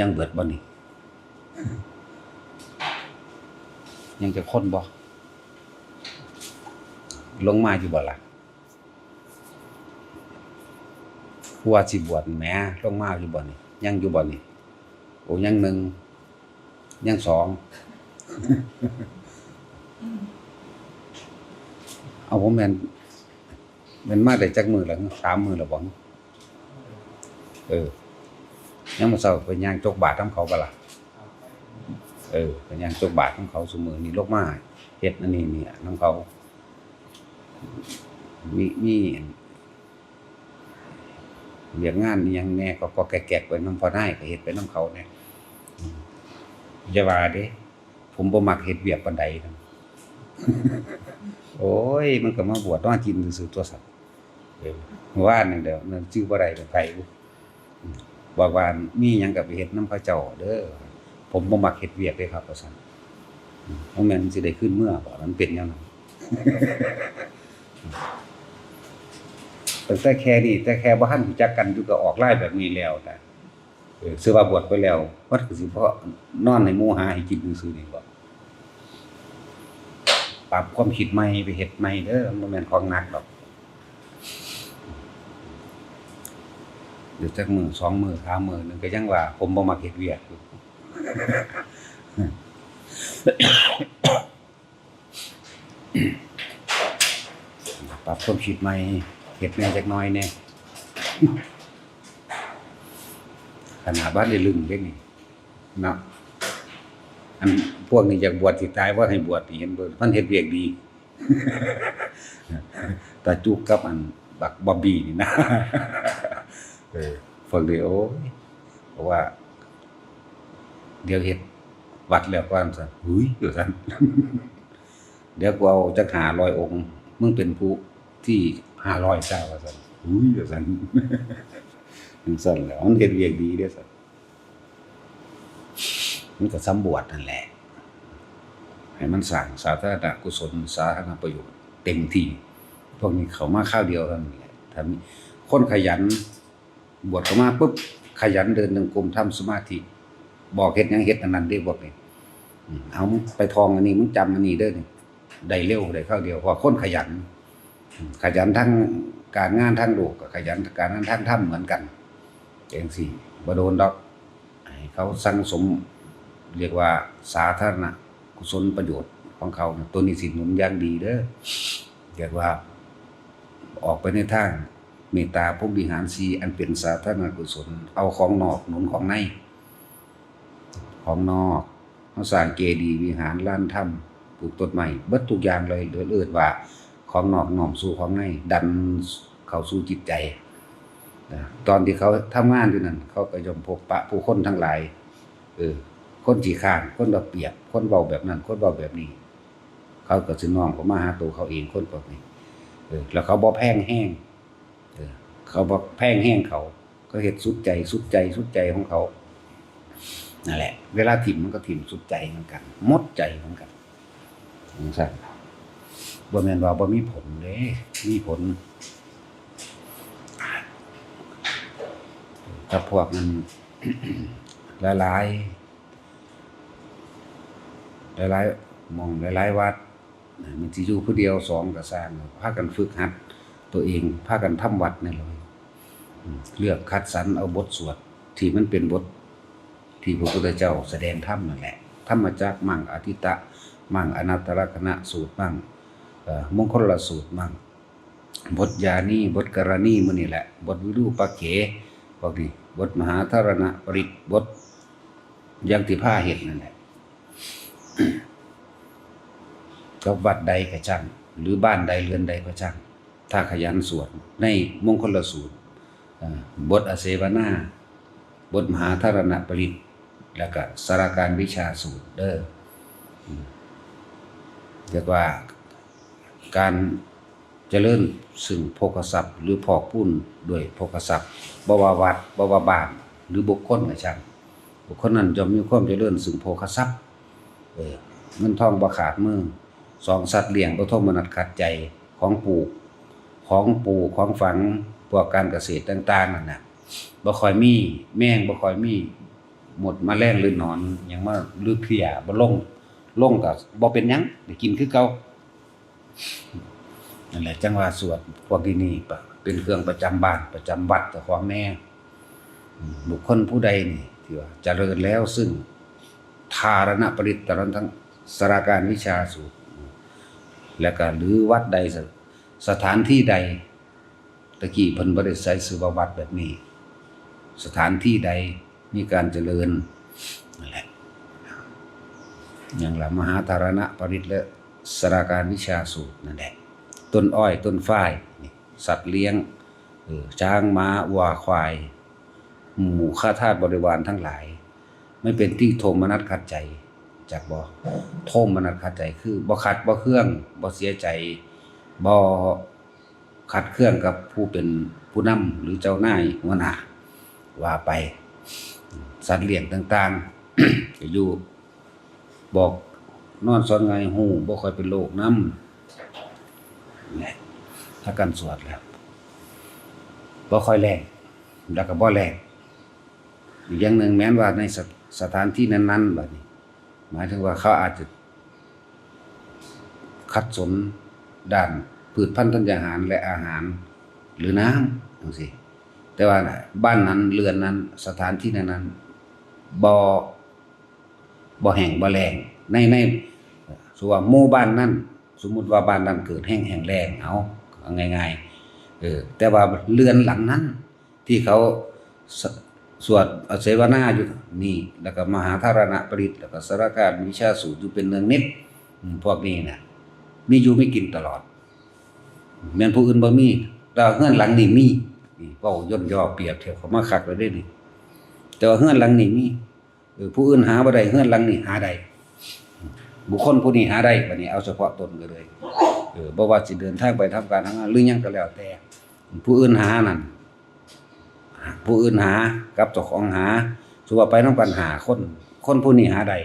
ยังเบิดบ่นี่ยังจะค้นบ่ลงมาอยู่บ่ล่ะผู้ว่าสิบวชแหมลงมาอยู่บ่นี่ยังอยู่บ่นี่โอ้ยังหนึ่งยังสองเอาผมแมนแมนมาได้จักมือแล้วสามมือแล้วบ่เออ ยังมาเศร้าไปย่างจกบาททำเขาบ่ล่ะเออไปย่างจกบาทของเขาสมือนี่ลกมาเฮ็ดอันนี้เนี่ยน้ำเขา มีมีเรียกงานยังแน่ก็ก็แกะๆไปน้ำพอได้ก็เฮ็ดไปน้ำเขาเนี่ยอืมอย่าว่าเด้ผมบ่มักเฮ็ดเวียกปานใดนะโอ้ย มันก็มาบวชต้องกินซื่อตัวสัตว์เออเมื่อว่านนี่เดี๋ยวนั่นชื่อบ่ได้เป็นไผ่ บอกว่ามีหยังก็ไปเฮ็ดน้ำเขาเจ้าเด้อผมบ่มักเฮ็ดเวียกเด้ครับว่าซั่นอืมบ่แม่นสิได้ขึ้นเมื่อบ่มันเป็นแนวนั้นตั้งแต่แค่นี้แต่แค่บ่ทันจักกันอยู่ก็ออกไล่แบบนี้แล้วนะเออซื้อว่าบวชไปแล้ววัดก็สิเพราะนอนในมูหาให้กินซื่อนี่บ่ปรับความคิดใหม่ไปเฮ็ดใหม่เด้อมันบ่แม่นของหนักดอก เดี๋ยวจักมือสองมือสามมื้อนึงก็ยังว่า ผมบ่มักเฮ็ดเวียกอยู่ปรับความคิดใหม่เฮ็ดแหน่จักน่อยแหน่ขนาดบ้านได้ลึงเด้นี่เนาะอันพวกนี้อยากบวชสิตายว่าให้บวชเห็นเบิ่มันเฮ็ดเวียกดีตาจุกกับอันบักบอบบี้นี่นะ ฝึกเดียวโอ้ยเพราะว่า เดี๋ยวเฮ็ดวัดแล้วก่อนซะหุยอยู่ซั่นเดี๋ยวกูเอาจัก500องค์มึงเป็นผู้ที่500ซะว่าซั่นหุยอยู่ซั่นจังซั่นแหล้วมันเฮ็ดเวียกดีเด้อซั่นมันก็สำบวชนั่นแหละ ให้มันสร้างสาธารณกุศลสาธารณประโยชน์เต็มที่พวกนี้เขามาข้าวเดียวเท่านั้นแหละถ้ามีคนขยัน บวชเข้ามาปุ๊บขยันเดินจงกรมทำสมาธิ บอกเฮ็ดยังเฮ็ดอันนั้นได้บอกนี่อืมเอาไปทองอันนี้มึงจำอันนี้เด้อได้เร็วได้เข้าเดียวเพราะคนขยัน ขยันทั้งการงานทั้งโลกก็ขยันการงานทั้งธรรมเหมือนกันจังซี่บโดนดอกเขาสั่งสมเรียกว่าสาธารณกุศลประโยชน์ของเขาตัวนี้สิหนุนอย่างดีเด้อเรียกว่าออกไปในทาง เมตตาผู้บริหารสีอันเป็นสาธารณกุศล เอาของนอกหนุนของใน ของนอกเขาสร้างเจดีย์วิหารลานถ้ำปลูกต้นไม้เบิดทุกอย่างเลยโดยเอิ้นว่า ของนอกน้อมสู่ของใน ดันเขาสู่จิตใจ ตอนที่เขาทำงานอยู่นั่น เขาก็ยอมพบปะผู้คนทั้งหลาย เออ คนขี้ข้าน คนเราเปียบคนเว้าแบบนั้น คนเว้าแบบนี้ เขาก็สิน้อมเขามาหาตัวเขาเองคนพวกนี้เออแล้วเขาบ่แพงแห้ง เขาบ่แพงแห้งเขา ก็เฮ็ดสุดใจสุดใจสุดใจของเขานั่นแหละ เวลาถิ่มมันก็ถิ่มสุดใจเหมือนกันมดใจเหมือนกันจังซั่นบ่แมนว่าบ่มีผลเด้มีผลถ้าพวกมันหลายๆหลายมองหลายวัดมันสิอยู่ผู้เดียวสองก็สร้างพากันฝึกหัด ตัวเองพากันทำวัดนี่เลย เลือกคัดสรรเอาบทสวด ที่มันเป็นบท ที่พระพุทธเจ้าแสดงธรรมนั่นแหละธรรมจักมั่งอธิตะ มั่งอนัตตลกนะสูตรมั่งเอ่อมงคลละสูตรมั่งบทยานีบทกรณีมื้อนี่แหละ บทวิรูปะเขพวกนี้บทมหาธารณปริตบทยังติผ้าเห็ดนั่นแหละกับวัดใดก็ช่างหรือบ้านใดเรือนใดก็ช่างถ้าขยันสวดในมงคลสูตร บทอเสวนาบทมหาธารณปริตแล้วก็สารการวิชาสูตรเด้อเรียกว่าการเจริญซึ่งโภคทรัพย์ หรือพอกปุ้นด้วยโภคทรัพย์บวาวัดบวาบานหรือบุคคลก็ช่างบุคคลนั้นจะมีความเจริญซึ่งโภคทรัพย์เออเงินทองบ่ขาดมือสองสัตว์เลี้ยงบ่ทมนัดขัดใจของปลูกของปลูกของฝัง วกการเกษตรต่างๆนั่นนะบ่ค่อยมี แมงบ่ค่อยมี หมดมาแรงหรือหนอนหยังมาหรือเพลียบ่ลงลงก็บ่เป็นหยังได้กินคือเก่านั่นแหละจังว่าสวดพวกนี่ปะเป็นเครื่องประจำบ้านประจำวัดเจ้าของแน่บุคคลผู้ใดนี่ที่ว่าจเจริญแล้วซึ่งทารณปริตตรนทั้งสราการวิชาสูตร และก็หรือวัดใดสถานที่ใด ตะกี้เพิ่นบ่ได้ใช้ชื่อว่าวัดแบบนี้ สถานที่ใดมีการเจริญนั่นแหละอย่างละมหาธารณปริตและสราการวิชาสูตรนั่นแหละต้นอ้อยต้นฝ้ายนี่สัตว์เลี้ยงเออช้างม้าวัวควาย หมู่ข้าทาสบริวารทั้งหลาย ไม่เป็นที่โทมนัสขัดใจจากบ่โทมนัสขัดใจคือบ่ขัดบ่เครื่องบ่เสียใจบ่ ขัดเครื่องกับผู้เป็นผู้นำหรือเจ้านายหัวหน้าว่าไป สัตว์เลี้ยงต่างๆก็อยู่บอกนอนสอนไงหูบ่ค่อยเป็นโรคน้ำแหละถ้ากันสวดแล้วบ่ค่อยแรงแล้วก็บ่แรงอีกอย่างหนึ่งแม้นว่าในสถสถานที่นั้นๆแบบนี้ หมายถึงว่าเขาอาจจะคัดสนด้าน พืชพันธุ์ธัญญาหารและอาหาร หรือน้ำจังซี่แต่ว่าบ้านนั้นเรือนนั้นสถานที่นั้นนั้นบ่บ่แห้งบ่แล้งในในสมมุติว่าหมู่บ้านนั้นสมมุติว่าบ้านนั้นเกิดแห้งแห้งแล้งเอาง่ายๆเออแต่ว่าเรือนหลังนั้น ที่เขาสสวดเสวนาอยู่นี่ แล้วก็มหาธารณปริตแล้วก็สารการวิชาสูตรอยู่เป็นเนืองนิดพวกนี้น่ะมีอยู่ไม่กินตลอด แม่นผู้อื่นบ่มีแต่ว่าเฮือนหลังนี่มีนี่เว้าย่นย่อเปรียบเทียบเขามาคักเลยเด้นี่แต่ว่าเฮือนหลังนี่มีเออผู้อื่นหาบ่ได้เฮือนหลังนี่หาได้บุคคลผู้นี้หาได้บัดนี้เอาเฉพาะตนก็เลยเออบ่ว่าสิเดินทางไปทำการทำงานหรือยังก็แล้วแต่ ผู้อื่นหานั่นผู้อื่นหากับเจ้าของหาสุว่าไปนำกันหาคนคนผู้นี้หาได้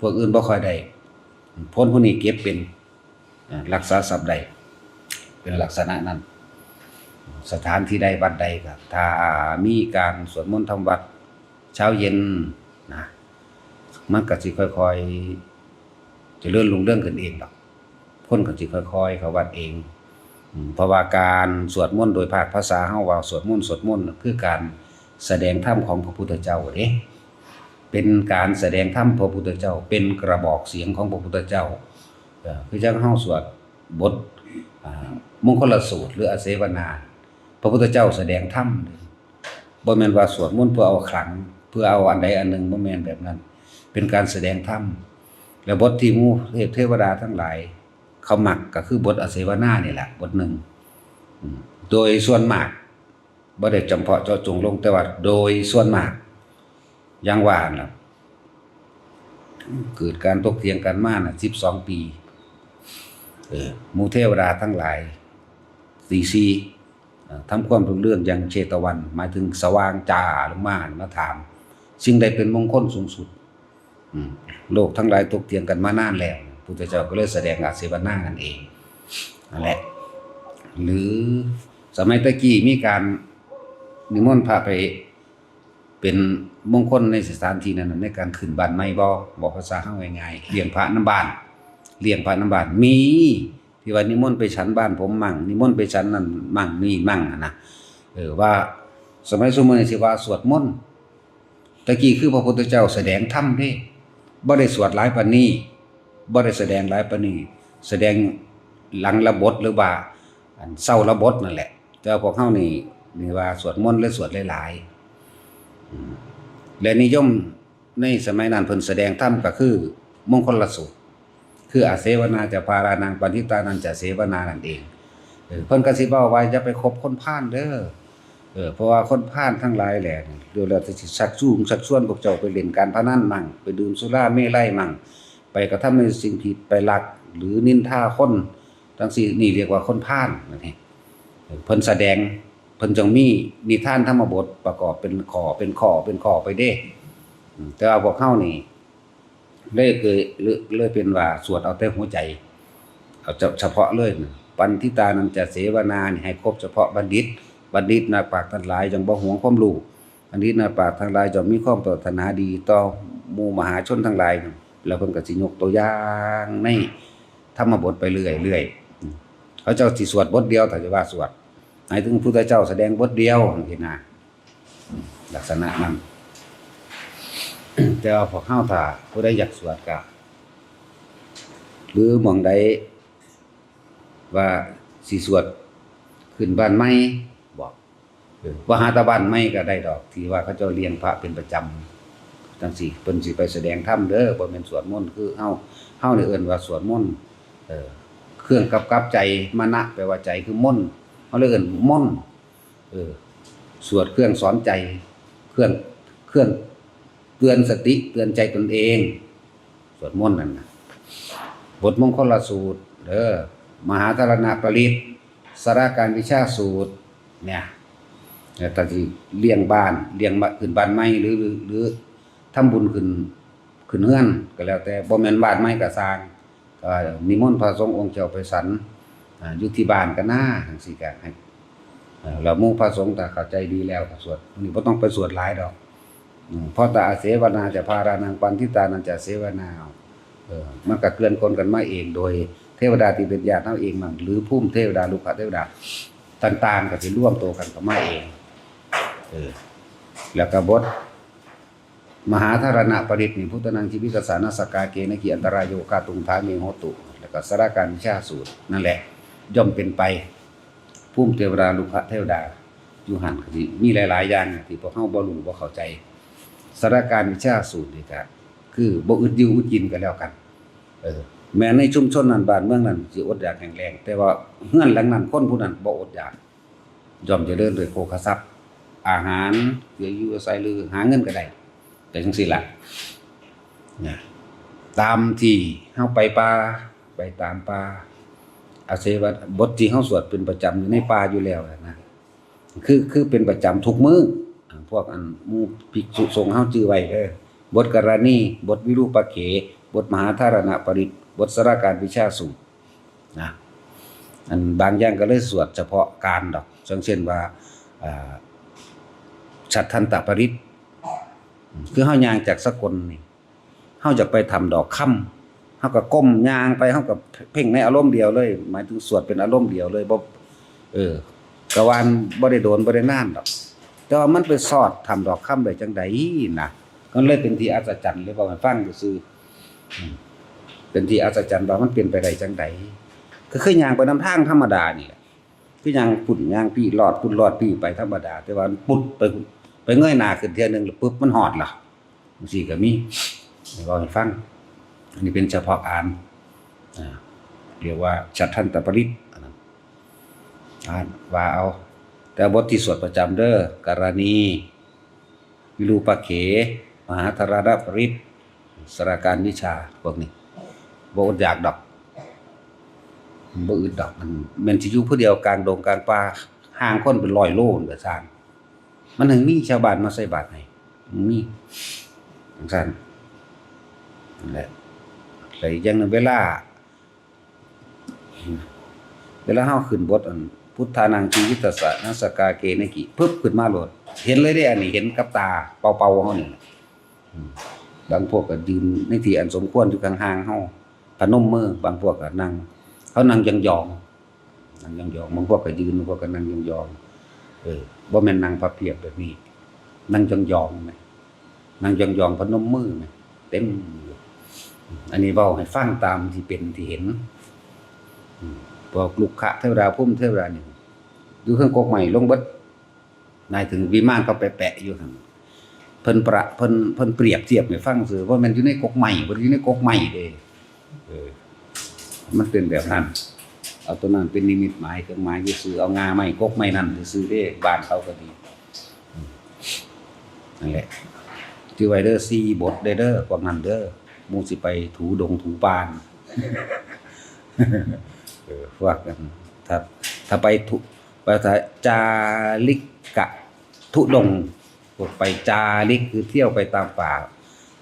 พวกอื่นบ่ค่อยได้พ้นผู้นี้เก็บเป็นรักษาทรัพย์ได้ เป็นลักษณะนั้น สถานที่ใดวัดใดก็ถ้ามีการสวดมนต์ทำวัดเช้าเย็นนะมันก็สิค่อยๆจะเลื่อนลงเรื่องขึ้นเองดอกคนก็สิค่อยๆ เขาวัดเองเพราะว่าการสวดมนต์โดยภาคภาษาเฮาว่าสวดมนต์สวดมนต์คือการแสดงธรรมของพระพุทธเจ้าเด้เป็นการแสดงธรรมพระพุทธเจ้า เป็นกระบอกเสียงของพระพุทธเจ้าคือจังเฮาสวดบท มงคลสูตรหรืออเสวนา พระพุทธเจ้าแสดงธรรมบ่แมนว่าสวดมนต์เพื่อเอาขลัง เพื่อเอาอันใดอันหนึ่งบ่แมนแบบนั้น เป็นการแสดงธรรมแล้วบทที่มูเทพเทวดาทั้งหลาย เขาหมักก็คือบทอเสวนานี่แหละบทหนึ่งโดยส่วนมากบ่ได้จำเพาะเจาะจงลงแต่ว่าโดยส่วนมากย่างว่าน่ะเกิดการตกเถียงกันมาน่ะ12ปี เออมูเทวดาทั้งหลาย สีซีทำความรู้เรื่องอย่างเชตวัน หมายถึงสว่างจ้าลงมามาถามสิ่งใดเป็นมงคลสูงสุดโลกทั้งหลายตกเถียงกันมานานแล้วพุทธเจ้าก็เลยแสดงอาเสวนานั่นเองนั่นแหละ หรือสมัยตะกี้มีการนิมนต์พระไปเป็นมงคลในสถานที่นั้นในการขึ้นบ้านใหม่บ่บอกภาษาเฮาง่ายๆเลี้ยงพระน้ำบานเลี้ยงพระน้ำบานมี ที่ว่านิมนต์ไปฉันบ้านผมมั่งนิมนต์ไปฉันนั่นมั่งนี่มั่งนะเออว่าสมัยสมัยนี้สิว่าสวดมนต์ตะกี้คือพระพุทธเจ้าแสดงธรรมเด้บ่ได้สวดหลายปานนี้บ่ได้แสดงหลายปานนี้แสดงหลังระบทหรือว่าอันเศร้าระบทนั่นแหละแต่พวกเฮานี่นี่ว่าสวดมนต์หรือสวดหลายๆและนิยมในสมัยนั้นเพิ่นแสดงธรรมก็คือมงคลสูตร คืออาเสวนาจะพารานังปณิตานันจะเสวนานั่นเองเพิ่นก็สิเว้าไว้จะไปคบคนพาลเด้อเออเพราะว่าคนพาลทั้งหลายแหละนี่ดูแล้วจะสิชักจูงชักชวนพวกเจ้าไปเล่นการพนันมั่งไปดื่มสุราเมลัยมั่งไปกระทำในสิ่งผิดไปลักหรือนินทาคนทั้งสี่นี่เรียกว่าคนพาลนั่นเองเพิ่นแสดงเพิ่นจงมีนิทานธรรมบทประกอบเป็นขอเป็นขอเป็นขอไปเด้ แต่ว่าพวกเฮานี่ เลยเคยเลยเลยเป็นว่าสวดเอาแต่หัวใจ เอาเฉพาะเลยนะปันทิตานันจะเสวนานี่ให้ครบเฉพาะบัณฑิต บัณฑิตนักปากทั้งหลายจังบ่หวงความรู้อันนี้นาปาชญ์ทั้งหลายจะมีความปรารถนาดีต่อมู่มหาชนทั้งหลายแล้วเพิ่นก็สิยกตัวอย่างในธรรมบทไปเรื่อยเรื่อยเขาเจ้าสิสวดบทเดียวถ้าจะว่าสวดหมายถึงพุทธเจ้าแสดงบทเดียวจังซี่นะลักษณะนั้น แต่ว่าพอเข้าถ้าผู้ใดอยากสวดก็หรือหมองใดว่าสิสวดขึ้นบ้านใหม่บอกว่าหาตาบ้านใหม่ก็ได้ดอก ที่ว่าเขาจ้าเลี้ยงพระเป็นประจำจังซี่เพิ่นสิไปแสดงธรรมเด้อบ่แม่นสวดมนต์คือเฮาเฮาในเอิ้นว่าสวดมนต์เออเครื่องกับกับใจมนะแปลว่าใจคือมนต์เฮาเลยเอิ้นมนต์เออสวดเครื่องสอนใจ เครื่องเครื่อง ตือนสติเตือนใจตนเอง สวดมนต์นั่นนะบทมงคลสูตรเด้อมหาธารณปริตสารการวิชาสูตรเนี่ยแตอนที่เลี้ยงบ้านเลี้ยงบ้านขึ้นบ้านใหม่หรือหรือทำบุญขึ้นขึ้นเฮือนก็แล้วแต่บ่แม่นบ้านใหม่ก็สร้างก็นิมนต์พระสงฆ์องค์เจ้าไปสันอยู่ที่บ้านก็น่าจังซี่ก็ให้เอ่อมู่พระสงฆ์ถ้าเข้าใจดีแล้วก็สวดนี่บ่ต้องไปสวดหลายดอก เพราะตาเสวนาจะพารานังปันทิตานันจะเสวนาเออมันก็เกลื่อนคนกันมาเองโดย เทวดาที่เป็นญาติเฮาเองมั่งหรือภูมิเทวดาลูกขเทวดาต่าง ๆ ก็สิร่วมตัวกันเข้ามาเองเออแล้วก็บทมหาธารณปริตนี่พุทธนังชีวิกสานสกาเกณกิอันตรายโยกาตุงท้าเมโหตุ แล้วก็สารการวิชาสูตร นั่นแหละ ย่อมเป็นไปภูมิเทวดาลูกขเทวดาอยู่หันก็สิมีหลาย ๆ อย่างที่พวกเฮาบ่รู้บ่เข้าใจ สถานการณ์วิชาสูตรนี่ก็คือบ่อึดอยู่อึดกินกันแล้วกัน เออ แม้ในชุมชนนั้นบ้านเมืองนั้นสิอดอยากแข็งแรง แต่ว่าเฮือนหลังนั้นคนผู้นั้นบ่อดอยากยอมจะเดินด้วยโภคทรัพย์ อาหารเพื่ออยู่อาศัยหรือหาเงินก็ได้แต่จังซี่ล่ะนะตามที่เฮาไปป่าไปตามป่าอาศัยว่าบทที่เฮาสวดเป็นประจำอยู่ในป่าอยู่แล้วนะคือคือเป็นประจำทุกมื้อ พวกอันมูภิกษุสงฆ์เฮาจื้อไว้เด้อบทกรณีบทวิรูปเข บทมหาธารณปริตบทสรการวิชาสูตรนะอันบางอย่างก็เลยสวดเฉพาะการดอกเช่นว่าอ่าฉัตรทันตปริตคือเฮายางจากสกลนี่เฮาจะไปทำดอกค่ำเฮาก็ก้มยางไปเฮาก็เพ่งในอารมณ์เดียวเลย หมายถึงสวดเป็นอารมณ์เดียวเลยบ่เออกะวานบ่ได้โดนบ่ได้นานดอก แต่ว่ามันไปสอดทำดอกคำได้จังใดนะก็เลยเป็นที่อัศจรรย์เลยบ่ให้ฟังซื่อๆอืมเป็นที่อัศจรรย์ว่ามันเป็นไปได้จังใดก็คือย่างไปนำทางธรรมดานี่แหละคือย่างปุ่นย่างพี่รอดปุ่นรอดพี่ไปธรรมดา แต่ว่ามันปุดไปไปเงยหน้าขึ้นเทื่อนึงแล้วปุ๊บมันหอดล่ะจังซี่ก็มีให้บ่ให้ฟังอันนี้เป็นเฉพาะอ่านเรียกว่าชัตทันตปริตอันนั้นอ่านว่าเอา แต่บทที่สวดประจำเด้อการณี วิรูปะเข มหาธารณปริตสรการวิชาพวกนี้บอดอยากดอกบ่อึดดอกมันม่นสิอยู่ผู้เดียวกลางดงกลางป่าห่างคนเป็นร้อยโลนั่นก็สร้าง มันถึงมีชาวบ้านมาใส่บาตรให้มันมีจังซั่นนั่นแหละแล้วอีกอย่างหนึงเวลา เวลาเฮาขึ้นบทอัน พุทธานังชีวิตสะนัสกาเกนกิปึ๊บขึ้นมาโลด เห็นเลยเด้อันนี้เห็นกับตาเป่าๆเฮานี่อืมบางพวกก็ยืนในที่อันสมควรอยู่ข้างๆเฮาพนมมือบางพวกก็นั่ง เขานั่งยองนั่งยองบางพวกก็ยืนบางพวกก็นั่งยองเออบ่แม่นนั่งพับเพียบแบบนี้ นั่งยองไหมนั่งยองพนมมือไหมเต็ม อันนี้เว้าให้ฟังตามที่เป็นที่เห็น พวกลูกค้าเทวดาพุ่มเทวดานี่อยู่เครื่องกกใหม่ลงบิดนายถึงวิมานเขาไปแปะอยู่หันเพิ่นประเพิ่นเพิ่นเปรียบเทียบให้ฟังซื่อว่ามันอยู่ในกกใหม่บ่ได้อยู่ในกกใหม่เด้เออ มันเป็นแบบนั้นเอาตัวนั้นเป็นนิมิตหมายเครื่องหมายซื่อเอางาไม้กกไม้นั่นซื่อๆเด้บ้านเขาก็ดีอืมนั่นแหละชื่ไวเด้อ4บทเดอเด้อพวกนั้นเด้อหมู่สิไปถูดงถูปาน เออพวกกันถ้าถ้าไปทุไปถ้าจาริกกะทุดงค์พวกไปจาริกคือเที่ยวไปตามป่า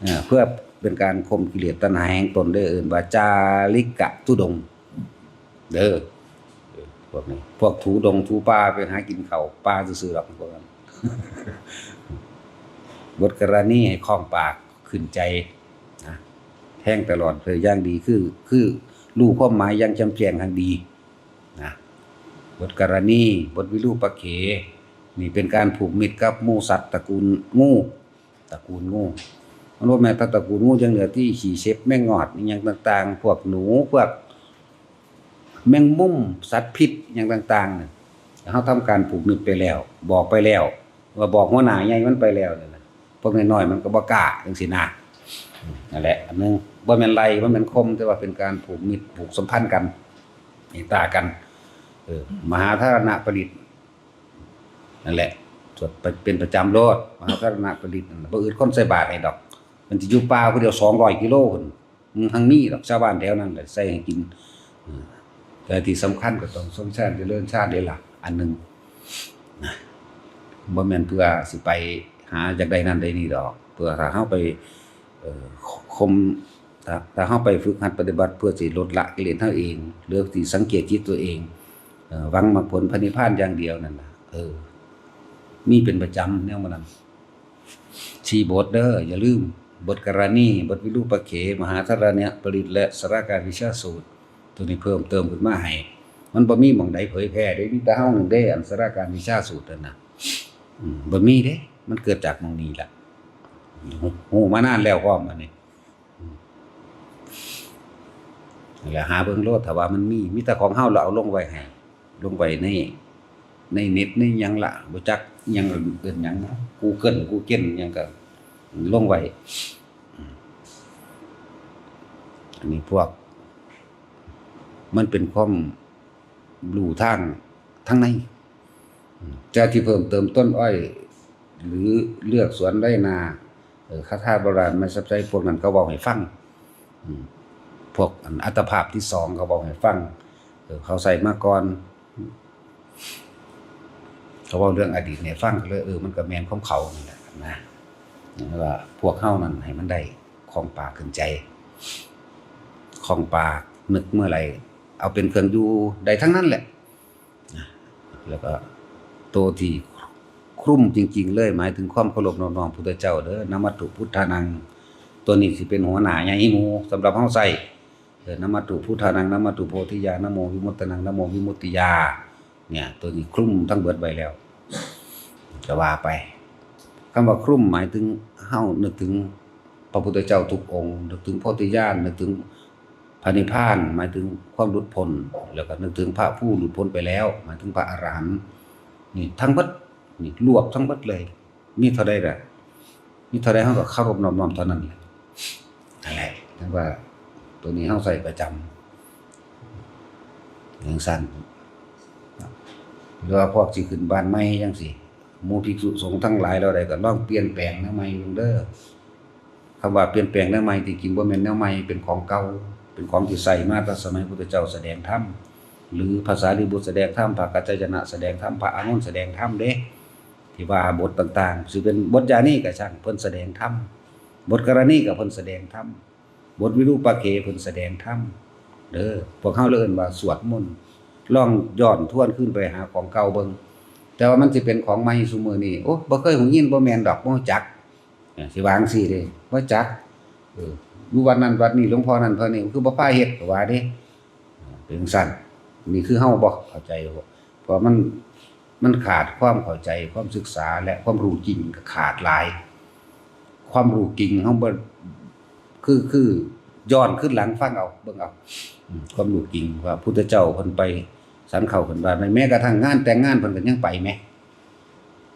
เอ่อเพื่อเป็นการข่มกิเลสตัณหาแห่งตนได้อเอื่นว่าจาริกกะทุดงค์เด้อเออพวกนี้พวกถูดงถูป่าไปหากินเขาวป่าซื่อๆหรอกพวกนั้นบทกรณีให้คล่องปากขึ้นใจนะแท่งตลอดเลยอย่างดีคือคือ รู้ความหมายย่างจำแจงทางดีนะบทกรณีบทวิรูปเข นี่เป็นการผูกมิตรกับหมูสัตว์ตระกูลงูตระกูลงูมันว่าแม่ตตระกูลงูยังเหลือที่ขี่เชฟแม่งอดอย่างต่าง ๆ พวกหนูพวกแมงมุมสัตว์พิษอย่างต่างๆเนี่ยเขาทำการผูกมิตรไปแล้ว บอกไปแล้ว ว่าบอกหัวหน้าใหญ่มันไปแล้วนั่นน่ะพวกน้อยๆมันก็บกล้าจังซี่นะ นั่นแหละ อันหนึงบ่แม่นไล่บ่แม่นคม แต่ว่าเป็นการผูกมิตรผูกสัมพันธ์กันเมตตากัน เออ มหาธารณประดิษฐ์นั่นแหละสวดไปเป็นประจำโลดมหาธารณประดิษฐ์นั่นน่ะบ่อื่นคนใส่บาตรให้ดอก มันสิอยู่ป่าผู้เดียว200กิโลพุ่นอืมทางนี้ดอกชาวบ้านแถวนั้นแหละใส่ให้กินแต่ที่สำคัญก็ต้องสมชาติเจริญชาติเด้ล่ะ อันหนึงนะบ่แม่นเพื่อสิไปหาจากใดนั้นใดนี้ดอก เพื่อถ้าเฮาไป คมถ้าถ้าเฮาไปฝึกหัดปฏิบัติเพื่อสิลดละกิเลสเฮาเองหรือสิสังเกตจิตตัวเองหวังมรรคผลพระนิพานอย่างเดียวนั่นน่ะเออ มีเป็นประจำแนวมันนั้นชีบทเด้ออย่าลืม บทกรณีบทวิรูปเข มหาธารณะปริตและสารการวิชาสูตร ตัวนี้เพิ่มเติมขึ้นมาให้มันบ่มีหม่องใดเผยแพร่เด้มีแต่เฮานึงเด้อันสารการวิชาสูตรนั่นนะบ่มีเด้ มันเกิดจากมองนี้ล่ะ ฮู้มานานแล้วพร้อมอันนี้อืมนั่นแหละหาเบิ่งโลดถ้าว่ามันมีมีแต่ของเฮาเราเอาลงไว้ให้ลงไว้ในในเน็ตในยังละบ่จักยังเอิ้นยังนะ Google Google หยังก็ลงไว้อันนี้พวก มันเป็นความรู้ทางทางในจะที่เพิ่มเติมต้นอ้อย หรือเลือกสวนไร่นา คาถาโบราณไม่สับใจพวกนั้นเขาบอกให้ฟังพวกอัตภาพที่สองเขาบอกให้ฟังเขาใส่มาก่อนเขาบอกเรื่องอดีตเนี่ยฟังเลยเออมันก็แมนของเขานี่แหละนะแล้วว่าพวกเข้านั้นให้มันได้คลองปากขึ้นใจของปากนึกเมื่อไหร่เอาเป็นเครื่องอยู่ได้ทั้งนั้นแหละนะแล้วก็ตัวที่ ครุ่มจริง ๆ เลย หมายถึงความเคารพน้อมๆพุทธเจ้าเด้อนมัตถุพุทธานัง ตัวนี้สิเป็นหัวหน้าใหญ่หมู่สำหรับเฮาใส่เออนมัตถุพุทธานังนมัตถุโพธิญาณโมวิมุตตนังนโมวิมุตติยาเนี่ย ตัวนี้คลุ้มทั้งเบิดไว้แล้วจะว่าไปคำว่าคลุ้มหมายถึงเฮานึกถึงพระพุทธเจ้าทุกองค์นึกถึงโพธิญาณนึกถึงพระนิพพานหมายถึงความหลุดพ้นแล้วก็นึกถึงพระผู้หลุดพ้นไปแล้ว หมายถึงพระอรหันต์นี่ทั้งหมด นี่รวบทั้งหมดเลย มีเท่าใดละมีเท่าใดเฮาก็เคารพน้อมๆเท่านั้นแหละนั่นแหละถึงว่า ตัวนี้เฮาใส่ประจำอย่างสั้นหรือว่าพวกสิขึ้นบ้านใหม่จังซี่หมู่ภิกษุสงฆ์ทั้งหลายแล้วใดก็ลองเปลี่ยนแปลงแนวใหม่ลงเด้อคำว่าเปลี่ยนแปลงแนวใหม่ที่จริงบ่แม่นแนวใหม่เป็นของเก่าเป็นของที่ใส่มาตั้งสมัยพุทธเจ้าแสดงธรรมหรือภาษาลิบุตรแสดงธรรมพระกัจจายนะแสดงธรรมพระอานนท์แสดงธรรมเด้ ที่ว่าบทต่างๆสิเป็นบทยานี่ก็ช่างเพิ่นแสดงธรรมบทกรณีก็เพิ่นแสดงธรรมบทวิรูปเขเพิ่นแสดงธรรมเด้อพวกเฮาเลินว่าสวดมนต์ลองย้อนทวนขึ้นไปหาของเก่าเบิ่งแต่ว่ามันสิเป็นของใหม่ซุมื้อนี้โอ้บ่เคยหูยินบ่แม่นดอกบ่จักเอ้อสิวางซี่เด้บ่จักเอออยู่วัดนั้นวัดนี้หลวงพ่อนั้นเพิ่นนี่คือบ่พาเฮ็ดก็ว่าเด้เป็นจั่งซั่นนี่คือเฮาบ่เข้าใจบ่เพราะมัน มันขาดความเข้าใจความศึกษาและความรู้จริงก็ขาดหลาย ความรู้จริงเฮาบ่คือคือย้อนขึ้นหลังฟังเอาเบิ่งเอาความรู้จริงว่าพุทธเจ้าเพิ่นไปสันเข้าเพิ่นว่าแม้กระทั่งงานแต่งงานเพิ่นก็ยังไปแหม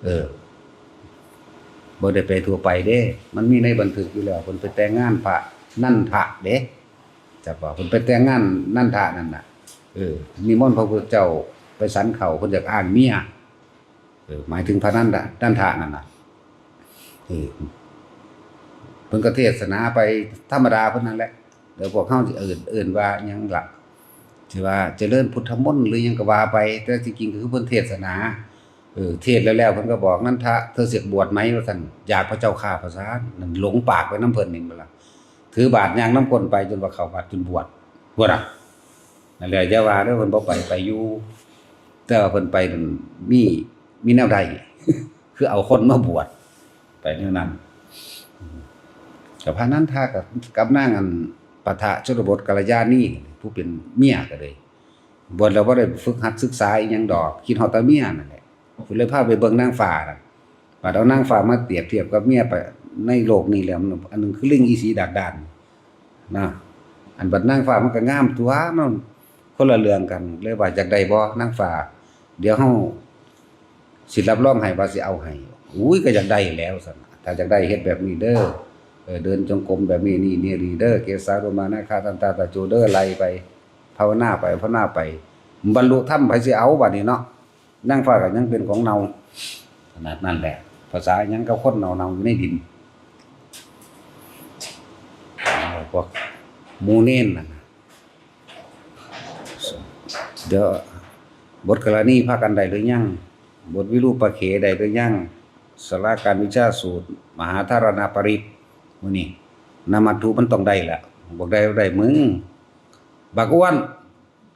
เออบ่ได้ไปทั่วไปเด้ มันมีในบันทึกอยู่แล้วเพิ่นไปแต่งงานพระนั่นทะเด้จักว่าเพิ่นไปแต่งงานนั่นทะนั่นน่ะ เออนิมนต์พระพุทธเจ้าไปสันเขาเพิ่นอยากอ้างเมีย หมายถึงพระนันทะนันทะนั่นน่ะเออเพิ่นก็เทศนาไปธรรมดาเพิ่นนั่นแหละเดี๋ยวพวกเฮาสิเอิ้นเอิ้นว่ายังหล่ะสิว่าเจริญพุทธมนต์หรือยังกว่าไป แต่จริงๆคือเพิ่นเทศนาเออเทศแล้วแล้วเพิ่นก็บอกนั่นทะเธอเสียบวชไหมว่าซั่นอยากพระเจ้าข้าพระสานนั่นหลงปากไปน้ำเพิ่นนี่บ่ล่ะถือบาทยางน้ำคนไปจนว่าเขาบาทจนบวชบ่ล่ะนั่นแหละยาว่าเด้อเพิ่นบ่ไปไปอยู่แต่ว่าเพิ่นไปนั่นมี มีแนวใดคือเอาคนมาบวชไปแนวนั้นสภานั้นท่ากับกับนางอันปะทะชนบทกัลยาณีผู้เป็นเมียก็เลยบวชแล้วบ่ได้ฝึกหัดศึกษาอีหยังดอก คิดฮอต่เมียนั่นแหละเพิ่นเลยพาไปเบิ่งนางฟ้าน่ะบัดเอานางฟ้ามาเปรียบเทียบกับเมียไปในโลกนี้แล้วอันนึงคือลิงอีสีดากดานนะอันบัดนางฟ้ามันก็งามตัวมันคนละเรื่องกัน เลยว่าอยากได้บ่นางฟ้าเดี๋ยวเฮา สิรับรองให้ว่าสิเอาให้อุ้ยก็อยากได้แล้วซั่นถ้าอยากได้เฮ็ดแบบนี้เด้อเออเดินจงกรมแบบนี้นี่นี่รีเดอร์เกสาโรมานาคาตันตาตะโจเดอร์ไล่ไปภาวนาไปภาวนาไป บรรลุธรรมไปสิเอาบัดนี้เนาะนั่งฟ้าก็ยังเป็นของเนาขนาดนั้นแหละ ภาษายังก็คนเนาเนาอยู่ในดินพวกมูเน้นนะเดี๋ยวบทกรณีพากันใดหรือยัง บทวิรูปปะเขใดหรือยังสารการวิชาสูตร มหาธารณปริตมือนี้นามัตถุมันต้องได้แหละบอกได้ได้มึงบักอ้วน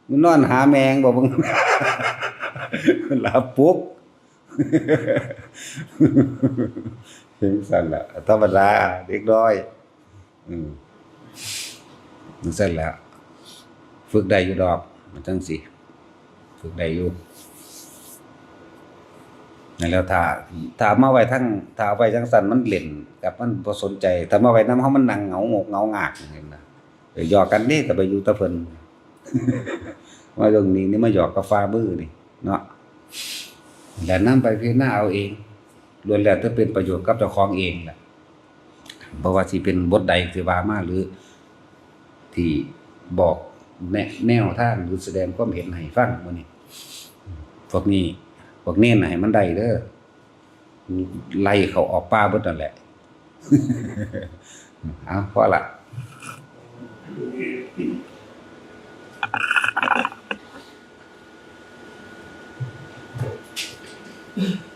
มึงนอนหาแมงบ่มึงหลับปุ๊บเห็นสั่นละธรรมดาเด็กน้อย อืมมันสั่นแล้วฝึกได้อยู่ดอกมันจังสิฝึกได้อยู่ นั่นแล้วถ้าถ้ามาไว้ทั้งถ้าเอาไว้จังสันมันเล่นกับมันบ่สนใจถ้ามาไว้นำเฮามันนั่งเหงาหงกเหงางากเห็นนะเดี๋ยวหยอกกันนี่แต่ไปอยู่ตะเพิ่นว่าเรื่องนี้นี่มาหยอกกับฟ้ามือนี่เนาะแล้วนำไปพิจารณาเอาเองล้วนแล้วจะเป็นประโยชน์กับเจ้าของเองแหละบ่ว่าสิเป็นบทใดสิว่ามาหรือ ที่บอกแนแนวท่างหรือแสดงความเห็นให้ฟังมื้อนี้พวกนี้ พวกเน้นน่ะให้มันได้เด้อไล่เขาออกป่าเบิดนั่นแหละเอาพอละยะ